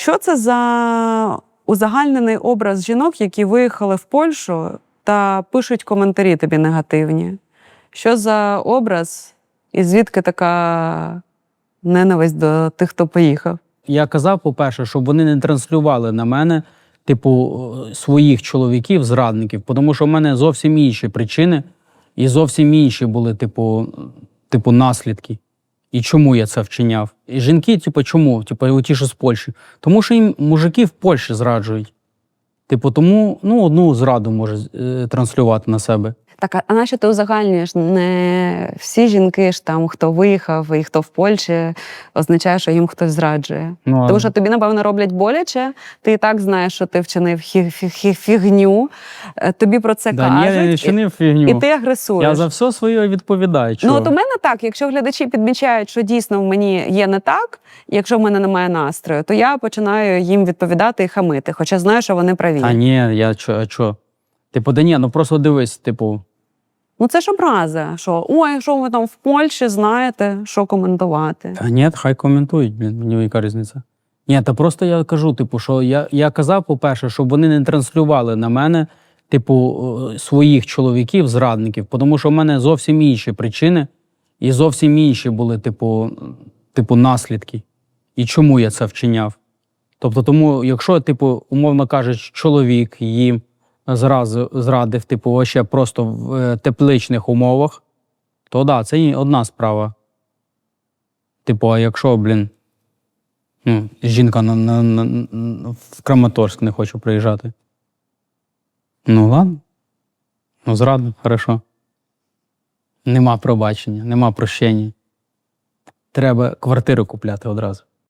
Що це за узагальнений образ жінок, які виїхали в Польщу та пишуть коментарі тобі негативні? Що за образ, і звідки така ненависть до тих, хто поїхав? Я казав, по-перше, щоб вони не транслювали на мене, типу, е, своїх чоловіків, зрадників, тому що в мене зовсім інші причини і зовсім інші були, типу, типу, наслідки. І чому я це вчиняв? І жінки, типу, чому? Типу, ті, що з Польщі. Тому що їм мужики в Польщі зраджують. Типу, тому ну, одну зраду може е, транслювати на себе. Так, а- нащо ти узагальнюєш? Не всі жінки ж там, хто виїхав і хто в Польщі, означає, що їм хтось зраджує. Ну, Тому що тобі, напевно, роблять боляче. Ти і так знаєш, що ти вчинив хі- фі- фі- фігню. е, Тобі про це да, ні, я не вчинив фігню. і ти агресуєш. Я за все своє відповідаю. Ну, от у мене так, якщо глядачі підмічають, що дійсно в мені є не так, якщо в мене немає настрою, то я починаю їм відповідати і хамити, хоча знаю, що вони праві. А ні, я а чо? Типу, да ні, ну просто дивись, типу, Ну це ж образа, що ой, що ви там в Польщі знаєте, що коментувати. Та ні, хай коментують, блін, мені яка різниця. Ні, та просто я кажу, типу, що я, я казав, по-перше, щоб вони не транслювали на мене, типу, своїх чоловіків, зрадників, тому що в мене зовсім інші причини і зовсім інші були, типу, типу, наслідки. І чому я це вчиняв? Тобто, тому, якщо, типу, умовно кажучи, чоловік їм зраз, зрадив, типу, вообще просто в е, тепличних умовах, то да, це одна справа. Типу, а якщо, блін, ну, жінка на, на, на, в Краматорськ не хоче приїжджати. Ну, ладно. Ну, зрадно, хорошо. Нема пробачення, нема прощення. Треба квартиру купляти одразу.